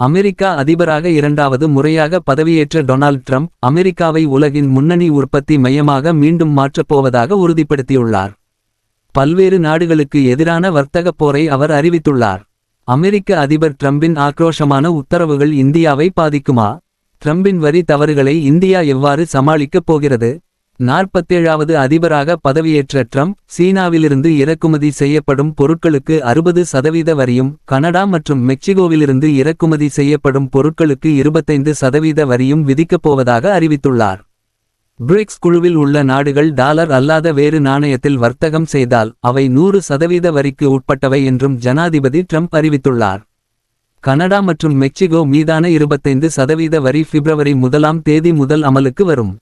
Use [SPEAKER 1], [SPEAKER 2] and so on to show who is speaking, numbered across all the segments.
[SPEAKER 1] America அதிபராக இரண்டாவது முறையாக பதவியேற்ற டொனால்ட் ட்ரம்ப் அமெரிக்காவை உலகின் முன்னணி உற்பத்தி மையமாக மீண்டும் மாற்றப் போவதாக உறுதிப்படுத்தியுள்ளார். பல்வேறு நாடுகளுக்கு எதிரான வர்த்தகப் போரை அவர் அறிவித்துள்ளார். அமெரிக்க அதிபர் ட்ரம்பின் ஆக்ரோஷமான உத்தரவுகள் இந்தியாவை பாதிக்குமா? ட்ரம்பின் வரி தவறுகளை இந்தியா எவ்வாறு சமாளிக்கப் போகிறது? நாற்பத்தேழாவது அதிபராக பதவியேற்ற ட்ரம்ப் சீனாவிலிருந்து இறக்குமதி செய்யப்படும் பொருட்களுக்கு அறுபது சதவீத வரியும் கனடா மற்றும் மெக்சிகோவிலிருந்து இறக்குமதி செய்யப்படும் பொருட்களுக்கு இருபத்தைந்து சதவீத வரியும் விதிக்கப் போவதாக அறிவித்துள்ளார். பிரிக்ஸ் குழுவில் உள்ள நாடுகள் டாலர் அல்லாத வேறு நாணயத்தில் வர்த்தகம் செய்தால் அவை நூறு சதவீத வரிக்கு உட்பட்டவை என்றும் ஜனாதிபதி ட்ரம்ப் அறிவித்துள்ளார். கனடா மற்றும் மெக்சிகோ மீதான இருபத்தைந்து சதவீத வரி பிப்ரவரி முதலாம் தேதி முதல் அமலுக்கு வரும்.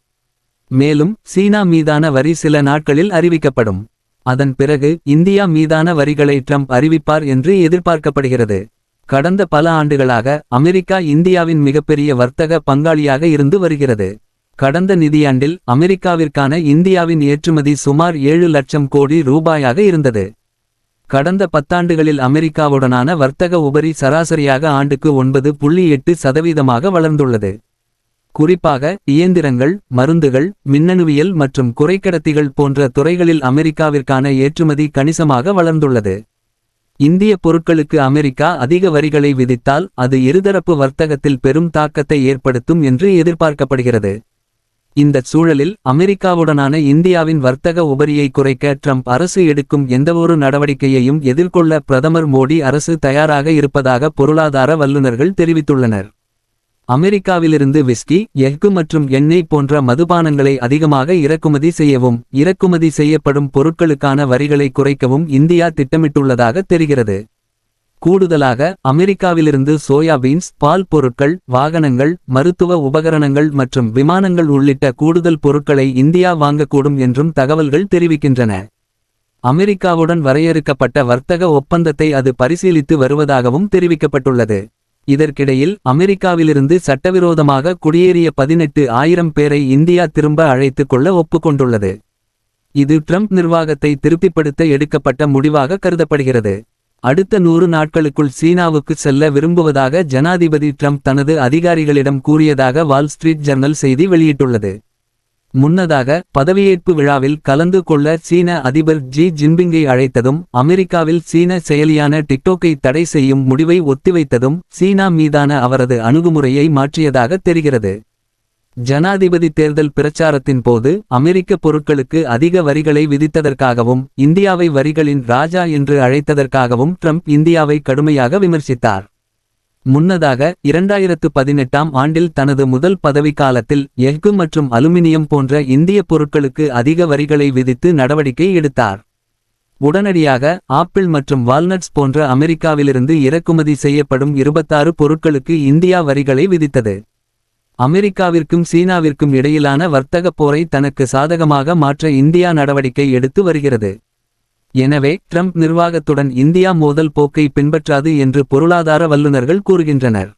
[SPEAKER 1] மேலும் சீனா மீதான வரி சில நாட்களில் அறிவிக்கப்படும். அதன் பிறகு இந்தியா மீதான வரிகளை ட்ரம்ப் அறிவிப்பார் என்று எதிர்பார்க்கப்படுகிறது. கடந்த பல ஆண்டுகளாக அமெரிக்கா இந்தியாவின் மிகப்பெரிய வர்த்தக பங்காளியாக இருந்து வருகிறது. கடந்த நிதியாண்டில் அமெரிக்காவிற்கான இந்தியாவின் ஏற்றுமதி சுமார் ஏழு லட்சம் கோடி ரூபாயாக இருந்தது. கடந்த பத்தாண்டுகளில் அமெரிக்காவுடனான வர்த்தக உபரி சராசரியாக ஆண்டுக்கு ஒன்பது புள்ளி எட்டு சதவீதமாக வளர்ந்துள்ளது. குறிப்பாக இயந்திரங்கள் மருந்துகள் மின்னணுவியல் மற்றும் குறைக்கடத்திகள் போன்ற துறைகளில் அமெரிக்காவிற்கான ஏற்றுமதி கணிசமாக வளர்ந்துள்ளது. இந்திய பொருட்களுக்கு அமெரிக்கா அதிக வரிகளை விதித்தால் அது இருதரப்பு வர்த்தகத்தில் பெரும் தாக்கத்தை ஏற்படுத்தும் என்று எதிர்பார்க்கப்படுகிறது. இந்தச் சூழலில் அமெரிக்காவுடனான இந்தியாவின் வர்த்தக உபரியை குறைக்க ட்ரம்ப் அரசு எடுக்கும் எந்தவொரு நடவடிக்கையையும் எதிர்கொள்ள பிரதமர் மோடி அரசு தயாராக இருப்பதாக பொருளாதார வல்லுநர்கள் தெரிவித்துள்ளனர். அமெரிக்காவிலிருந்து விஸ்கி எஃகு மற்றும் எண்ணெய் போன்ற மதுபானங்களை அதிகமாக இறக்குமதி செய்யவும் இறக்குமதி செய்யப்படும் பொருட்களுக்கான வரிகளை குறைக்கவும் இந்தியா திட்டமிட்டுள்ளதாக தெரிகிறது. கூடுதலாக அமெரிக்காவிலிருந்து சோயாபீன்ஸ் பால் பொருட்கள் வாகனங்கள் மருத்துவ உபகரணங்கள் மற்றும் விமானங்கள் உள்ளிட்ட கூடுதல் பொருட்களை இந்தியா வாங்கக்கூடும் என்றும் தகவல்கள் தெரிவிக்கின்றன. அமெரிக்காவுடன் வரையறுக்கப்பட்ட வர்த்தக ஒப்பந்தத்தை அது பரிசீலித்து வருவதாகவும் தெரிவிக்கப்பட்டுள்ளது. இதற்கிடையில் அமெரிக்காவிலிருந்து சட்டவிரோதமாக குடியேறிய பதினெட்டு ஆயிரம் பேரை இந்தியா திரும்ப அழைத்துக் கொள்ள ஒப்புக்கொண்டுள்ளது. இது ட்ரம்ப் நிர்வாகத்தை திருப்திப்படுத்த எடுக்கப்பட்ட முடிவாக கருதப்படுகிறது. அடுத்த நூறு நாட்களுக்குள் சீனாவுக்கு செல்ல விரும்புவதாக ஜனாதிபதி ட்ரம்ப் தனது அதிகாரிகளிடம் கூறியதாக வால் ஸ்ட்ரீட் ஜர்னல் செய்தி வெளியிட்டுள்ளது. முன்னதாக பதவியேற்பு விழாவில் கலந்து கொள்ள சீன அதிபர் ஜி ஜின்பிங்கை அழைத்ததும் அமெரிக்காவில் சீன செயலியான டிக்டோக்கை தடை செய்யும் முடிவை ஒத்திவைத்ததும் சீனா மீதான அவரது அணுகுமுறையை மாற்றியதாக தெரிகிறது. ஜனாதிபதி தேர்தல் பிரச்சாரத்தின் போது அமெரிக்க பொருட்களுக்கு அதிக வரிகளை விதித்ததற்காகவும் இந்தியாவை வரிகளின் ராஜா என்று அழைத்ததற்காகவும் ட்ரம்ப் இந்தியாவை கடுமையாக விமர்சித்தார். முன்னதாக இரண்டாயிரத்து பதினெட்டாம் ஆண்டில் தனது முதல் பதவிக்காலத்தில் எஃகு மற்றும் அலுமினியம் போன்ற இந்திய பொருட்களுக்கு அதிக வரிகளை விதித்து நடவடிக்கை எடுத்தார். உடனடியாக ஆப்பிள் மற்றும் வால்நட்ஸ் போன்ற அமெரிக்காவிலிருந்து இறக்குமதி செய்யப்படும் இருபத்தாறு பொருட்களுக்கு இந்தியா வரிகளை விதித்தது. அமெரிக்காவிற்கும் சீனாவிற்கும் இடையிலான வர்த்தகப் போரை தனக்கு சாதகமாக மாற்ற இந்தியா நடவடிக்கை எடுத்து வருகிறது. எனவே ட்ரம்ப் நிர்வாகத்துடன் இந்தியா மோதல் போக்கை பின்பற்றாது என்று பொருளாதார வல்லுநர்கள் கூறுகின்றனர்.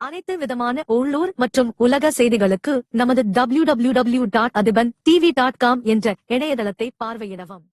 [SPEAKER 2] அனைத்து விதமான உள்ளூர் மற்றும் உலக செய்திகளுக்கு நமது W W W dot Athiban TV dot com என்ற இணையதளத்தை பார்வையிடவும்.